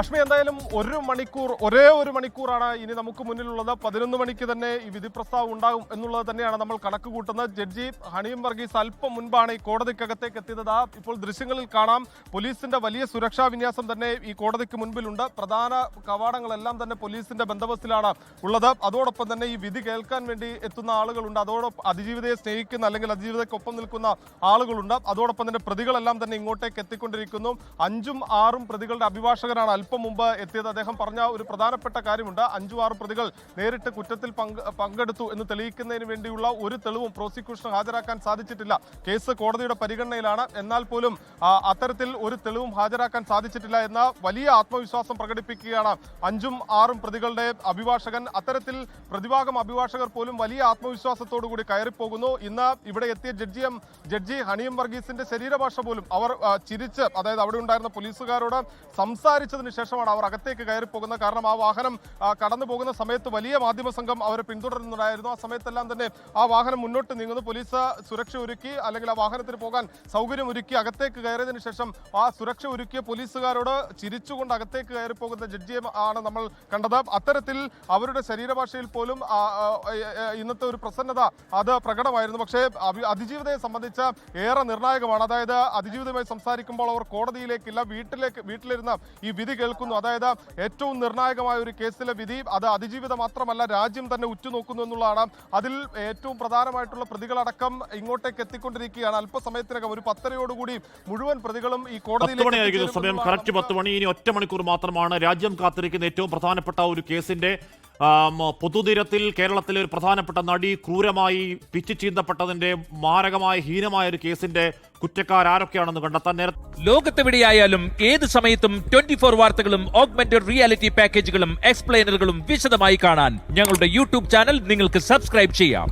അഷ്മി എന്തായാലും ഒരു മണിക്കൂർ ഒരേ ഒരു മണിക്കൂറാണ് ഇനി നമുക്ക് മുന്നിലുള്ളത്. പതിനൊന്ന് മണിക്ക് തന്നെ ഈ വിധി പ്രസ്താവം ഉണ്ടാകും എന്നുള്ളത് തന്നെയാണ് നമ്മൾ കണക്ക് കൂട്ടുന്നത്. ജഡ്ജി ഹണിയും വർഗീസ് അല്പം മുൻപാണ് ഈ കോടതിക്കകത്തേക്ക് എത്തിയത്. ഇപ്പോൾ ദൃശ്യങ്ങളിൽ കാണാം പോലീസിന്റെ വലിയ സുരക്ഷാ വിന്യാസം തന്നെ ഈ കോടതിക്ക് മുൻപിലുണ്ട്. പ്രധാന കവാടങ്ങളെല്ലാം തന്നെ പോലീസിന്റെ ബന്ദോബസ്തിലാണ് ഉള്ളത്. അതോടൊപ്പം തന്നെ ഈ വിധി കേൾക്കാൻ വേണ്ടി എത്തുന്ന ആളുകളുണ്ട്. അതോടൊപ്പം അതിജീവിതയെ സ്നേഹിക്കുന്ന അല്ലെങ്കിൽ അതിജീവിതയ്ക്കൊപ്പം നിൽക്കുന്ന ആളുകളുണ്ട്. അതോടൊപ്പം തന്നെ പ്രതികളെല്ലാം തന്നെ ഇങ്ങോട്ടേക്ക് എത്തിക്കൊണ്ടിരിക്കുന്നു. അഞ്ചും ആറും പ്രതികളുടെ അഭിഭാഷകനാണ് അല്പം മുമ്പ് എത്തിയത്. അദ്ദേഹം പറഞ്ഞ ഒരു പ്രധാനപ്പെട്ട കാര്യമുണ്ട്. അഞ്ചു ആറ് പ്രതികൾ നേരിട്ട് കുറ്റത്തിൽ പങ്ക് പങ്കെടുത്തു എന്ന് തെളിയിക്കുന്നതിന് വേണ്ടിയുള്ള ഒരു തെളിവും പ്രോസിക്യൂഷന് ഹാജരാക്കാൻ സാധിച്ചിട്ടില്ല. കേസ് കോടതിയുടെ പരിഗണനയിലാണ്. എന്നാൽ പോലും അത്തരത്തിൽ ഒരു തെളിവും ഹാജരാക്കാൻ സാധിച്ചിട്ടില്ല എന്ന വലിയ ആത്മവിശ്വാസം പ്രകടിപ്പിക്കുകയാണ് അഞ്ചും ആറും പ്രതികളുടെ അഭിഭാഷകൻ. അത്തരത്തിൽ പ്രതിഭാഗം അഭിഭാഷകർ പോലും വലിയ ആത്മവിശ്വാസത്തോടു കൂടി കയറിപ്പോകുന്നു. ഇന്ന് ഇവിടെ എത്തിയ ജഡ്ജി എം ജഡ്ജി ഹണിയം വർഗീസിന്റെ ശരീരഭാഷ പോലും അവർ ചിരിച്ച് അതായത് അവിടെ ഉണ്ടായിരുന്ന പോലീസുകാരോട് സംസാരിച്ചതിന് ശേഷമാണ് അവർ അകത്തേക്ക് കയറി പോകുന്നത് കാരണം ആ വാഹനം കടന്നു പോകുന്ന സമയത്ത് വലിയ മാധ്യമ സംഘം അവരെ പിന്തുടരുന്നുണ്ടായിരുന്നു. ആ സമയത്തെല്ലാം തന്നെ ആ വാഹനം മുന്നോട്ട് നീങ്ങുന്നു. പോലീസ് സുരക്ഷ ഒരുക്കി അല്ലെങ്കിൽ ആ വാഹനത്തിന് പോകാൻ സൗകര്യം ഒരുക്കി അകത്തേക്ക് കയറിയതിനു ശേഷം ആ സുരക്ഷ ഒരുക്കിയ പോലീസുകാരോട് ചിരിച്ചുകൊണ്ട് അകത്തേക്ക് കയറി പോകുന്ന ജഡ്ജിയെ ആണ് നമ്മൾ കണ്ടത്. അത്തരത്തിൽ അവരുടെ ശരീരഭാഷയിൽ പോലും ഇന്നത്തെ ഒരു പ്രസന്നത അത് പ്രകടമായിരുന്നു. പക്ഷേ അതിജീവിതയെ സംബന്ധിച്ച് ഏറെ നിർണായകമാണ്. അതായത് അതിജീവിതമായി സംസാരിക്കുമ്പോൾ അവർ കോടതിയിലേക്കില്ല വീട്ടിലേക്ക് വീട്ടിലിരുന്ന ഈ വിധി കേൾക്കുന്നു. അതായത് ഏറ്റവും നിർണായകമായ ഒരു കേസിലെ വിധി അത് അതിജീവിത മാത്രമല്ല രാജ്യം തന്നെ ഉറ്റുനോക്കുന്നു എന്നുള്ളതാണ്. അതിൽ ഏറ്റവും പ്രധാനമായിട്ടുള്ള പ്രതികളടക്കം ഇങ്ങോട്ടേക്ക് എത്തിക്കൊണ്ടിരിക്കുകയാണ്. അല്പസമയത്തിനകം ഒരു പത്തരയോടുകൂടി മുഴുവൻ പ്രതികളും ഈ കോടതിയിലേക്ക് സമയം. കറക്റ്റ് പത്ത് മണി. ഇനി ഒറ്റ മണിക്കൂർ മാത്രമാണ് രാജ്യം കാത്തിരിക്കുന്ന ഏറ്റവും പ്രധാനപ്പെട്ട ഒരു കേസിന്റെ പൊതുനിരത്തിൽ കേരളത്തിലെ ഒരു പ്രധാനപ്പെട്ട നടി ക്രൂരമായി പിച്ചു ചീന്തപ്പെട്ടതിന്റെ മാരകമായ ഹീനമായ ഒരു കേസിന്റെ കുറ്റക്കാരാരൊക്കെയാണെന്ന് കണ്ടെത്താൻ നേരത്തെ ലോകത്തെവിടെയായാലും ഏത് സമയത്തും ട്വന്റി ഫോർ വാർത്തകളും ഓഗ്മെന്റഡ് റിയാലിറ്റി പാക്കേജുകളും എക്സ്പ്ലെയിനറുകളും വിശദമായി കാണാൻ ഞങ്ങളുടെ യൂട്യൂബ് ചാനൽ നിങ്ങൾക്ക് സബ്സ്ക്രൈബ് ചെയ്യാം.